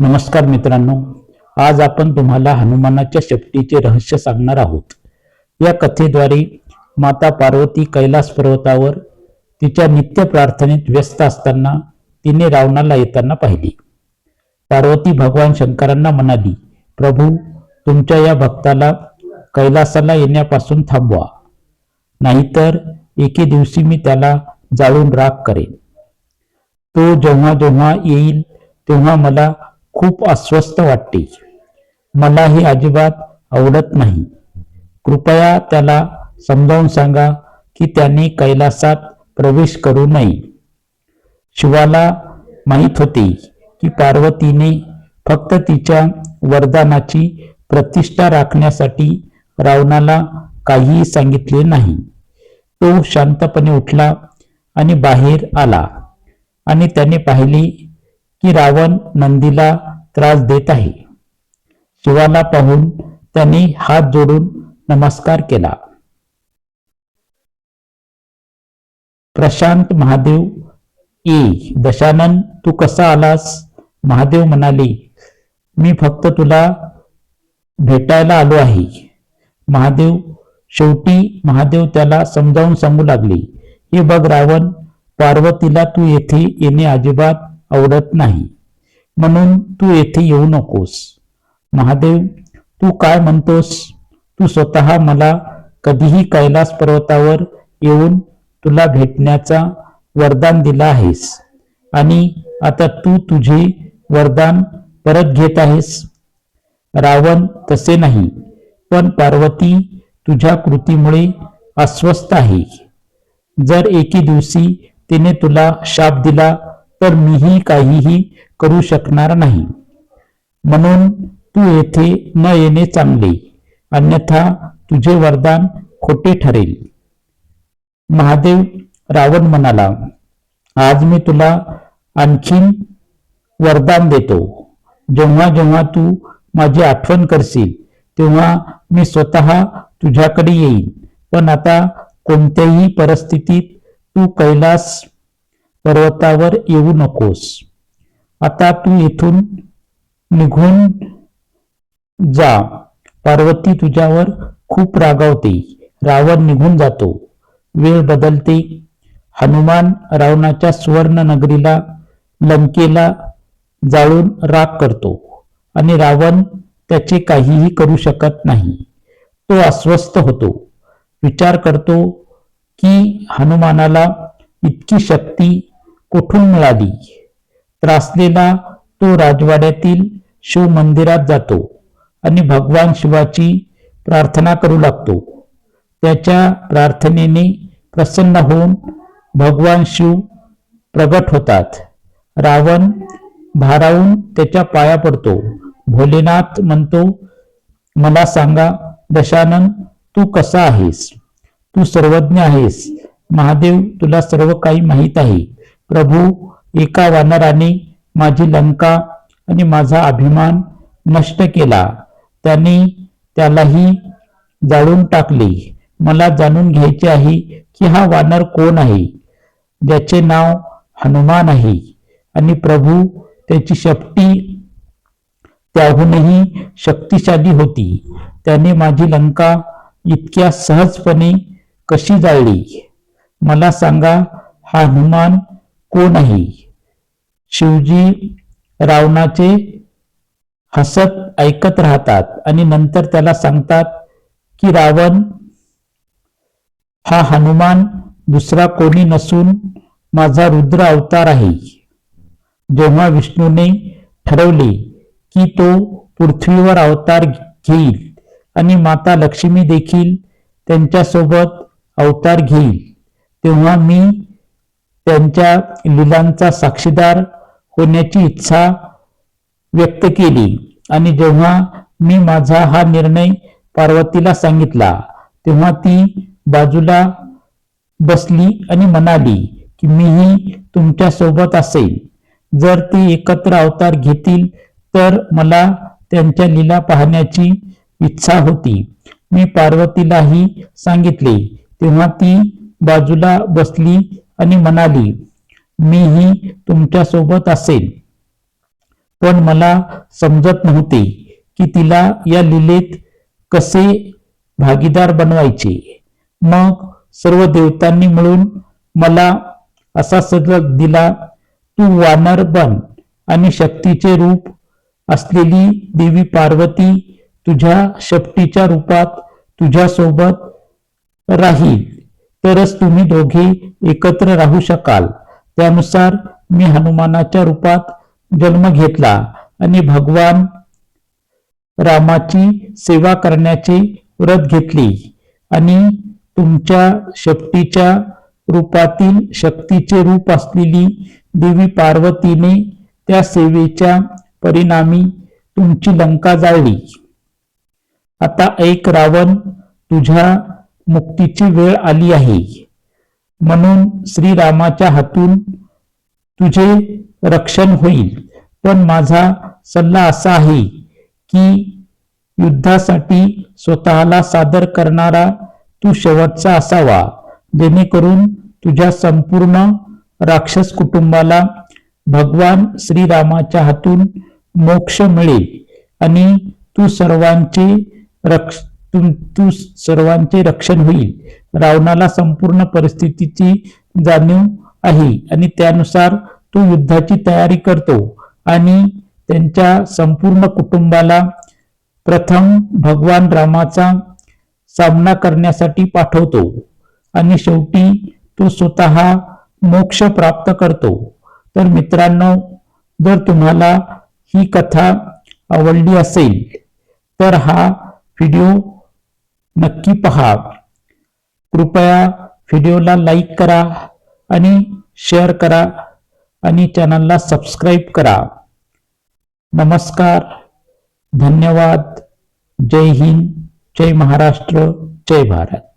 नमस्कार मित्रांनो आज आपण तुम्हाला हनुमानाच्या शक्तीचे रहस्य सांगणार आहोत. या कथेद्वारे माता पार्वती कैलास पर्वतावर तिच्या नित्य प्रार्थनेत व्यस्त असताना तिने रावणाला येताना पाहिली. पार्वती भगवान शंकरांना म्हणाली प्रभू तुमच्या या भक्ताला कैलासाला येण्यापासून थांबवा. नाहीतर एके दिवशी मी त्याला जाळून राग करेन. तो जेव्हा जेव्हा येईल तेव्हा मला खूप अस्वस्थ वाटते. मला हे अजिबात आवडत नाही. कृपया त्याला समजावून सांगा की त्याने कैलासात प्रवेश करू नये. शिवाला माहीत होते की पार्वतीने फक्त तिच्या वरदानाची प्रतिष्ठा राखण्यासाठी रावणाला काहीही सांगितले नाही. तो शांतपणे उठला आणि बाहेर आला आणि त्याने पाहिले की रावण नंदीला त्रास देत आहे. शिवाला पाहून त्याने हात जोडून नमस्कार केला. प्रशांत महादेव ए दशानन तू कसा आलास? महादेव म्हणाले मी फक्त तुला भेटायला आलो आहे. महादेव शेवटी महादेव त्याला समजावून सांगू लागले हे बघ रावण पार्वतीला तू येथे येणे अजिबात आवडत नाही. म्हणून तू येथे येऊ नकोस. महादेव तू काय म्हणतोस? तू स्वतः मला कधीही कैलास पर्वतावर येऊन तुला भेटण्याचा वरदान दिला आहेस. आणि आता तू तुझे वरदान परत घेत आहेस. रावण तसे नाही पण पार्वती तुझ्या कृतीमुळे अस्वस्थ आहे. जर एके दिवशी तिने तुला शाप दिला तर मीही काहीही करू शकणार नाही. म्हणून तू येथे न येणे चांगले अन्यथा तुझे वरदान खोटे ठरेल. महादेव रावण म्हणाला आज मी तुला आणखीन वरदान देतो. जेव्हा जेव्हा तू माझी आठवण करशील तेव्हा मी स्वतः तुझ्याकडे येईन. पण आता कोणत्याही परिस्थितीत तू कैलास पर्वतावर येऊ नकोस. आता तू इथून निघून जा. पार्वती तुझ्यावर खूप रागावते. रावण निघून जातो. वेळ बदलते. हनुमान रावणाच्या सुवर्ण नगरीला लंकेला जाळून राग करतो आणि रावण त्याचे काहीही करू शकत नाही. तो अस्वस्थ होतो. विचार करतो की हनुमानाला इतकी शक्ती कुठून मिळाली? त्रासलेला तो राजवाड्यातील शिव मंदिरात जातो आणि भगवान शिवाची प्रार्थना करू लागतो. त्याच्या प्रार्थनेने प्रसन्न होऊन भगवान शिव प्रगट होतात. रावण भारावून त्याच्या पाया पडतो. भोलेनाथ म्हणतो मला सांगा दशानन तू कसा आहेस? तू सर्वज्ञ आहेस. महादेव तुला सर्व काही माहीत आहे. प्रभू एका वानराने माझी लंका आणि माझा अभिमान नष्ट केला. त्याने त्यालाही जाळून टाकले. मला जाणून घ्यायचे आहे की हा वानर कोण आहे? ज्याचे नाव हनुमान आहे आणि प्रभू त्याची शक्ती त्याहूनही शक्तिशाली होती. त्याने माझी लंका इतक्या सहजपणे कशी जाळली? मला सांगा हा हनुमान कोण आहे? शिवजी रावणाचे हसत ऐकत राहतात आणि नंतर त्याला सांगतात की रावण हा हनुमान दुसरा कोणी नसून माझा रुद्र अवतार आहे. जेव्हा विष्णूने ठरवले की तो पृथ्वीवर अवतार घेईल आणि माता लक्ष्मी देखील त्यांच्यासोबत अवतार घेईल तेव्हा मी त्यांच्या लिलांचा साक्षीदार होण्याची इच्छा व्यक्त केली. आणि जेव्हा मी माझा हा निर्णय पार्वतीला सांगितला तेव्हा ती बाजूला बसली आणि म्हणाली की मीही तुमच्यासोबत असेल. जर ते एकत्र अवतार घेतील तर मला त्यांच्या लीला पाहण्याची इच्छा होती. मी पार्वतीलाही सांगितले. तेव्हा ती बाजूला बसली आणि म्हणाली मीही तुमच्यासोबत असेल पण मला समजत नव्हते की तिला या लीलेत कसे भागीदार बनवायचे. मग सर्व देवतांनी मिळून मला असा सल्ला दिला तू वानर बन आणि शक्तीचे रूप असलेली देवी पार्वती तुझ्या शक्तीच्या रूपात तुझ्यासोबत राहील. तरच तुम्ही दोघे एकत्र राहू शकाल. त्यानुसार मी हनुमानाच्या रूपात जन्म घेतला आणि भगवान रामाची सेवा करण्याचे व्रत घेतले आणि तुमच्या शक्तीच्या रूपातील शक्तीचे रूप असलेली देवी पार्वतीने त्या सेवेच्या परिणामी तुमची लंका जाळली. आता एक रावण तुझ्या मुक्तीची वेळ आली आहे. म्हणून श्रीरामाच्या हातून तुझे रक्षण होईल. पण माझा सल्ला असा आहे की युद्धासाठी स्वतःला सादर करणारा तू शेवटचा असावा. जेणेकरून तुझ्या संपूर्ण राक्षस कुटुंबाला भगवान श्रीरामाच्या हातून मोक्ष मिळेल आणि तू सर्वांचे रक्ष तुमतू तू सर्वांचे रक्षण होईल. रावणाला संपूर्ण परिस्थितीची जाणीव आहे आणि त्यानुसार तो युद्धाची तयारी करतो आणि त्यांच्या संपूर्ण कुटुंबाला प्रथम भगवान रामाचा सामना करण्यासाठी पाठवतो आणि शेवटी तो स्वतः मोक्ष प्राप्त करतो. तर मित्रांनो जर तुम्हाला ही कथा आवडली असेल तर हा व्हिडिओ नक्की पहा. कृपया व्हिडिओला लाईक करा आणि शेअर करा आणि चॅनलला सबस्क्राईब करा. नमस्कार. धन्यवाद. जय हिंद. जय महाराष्ट्र. जय भारत.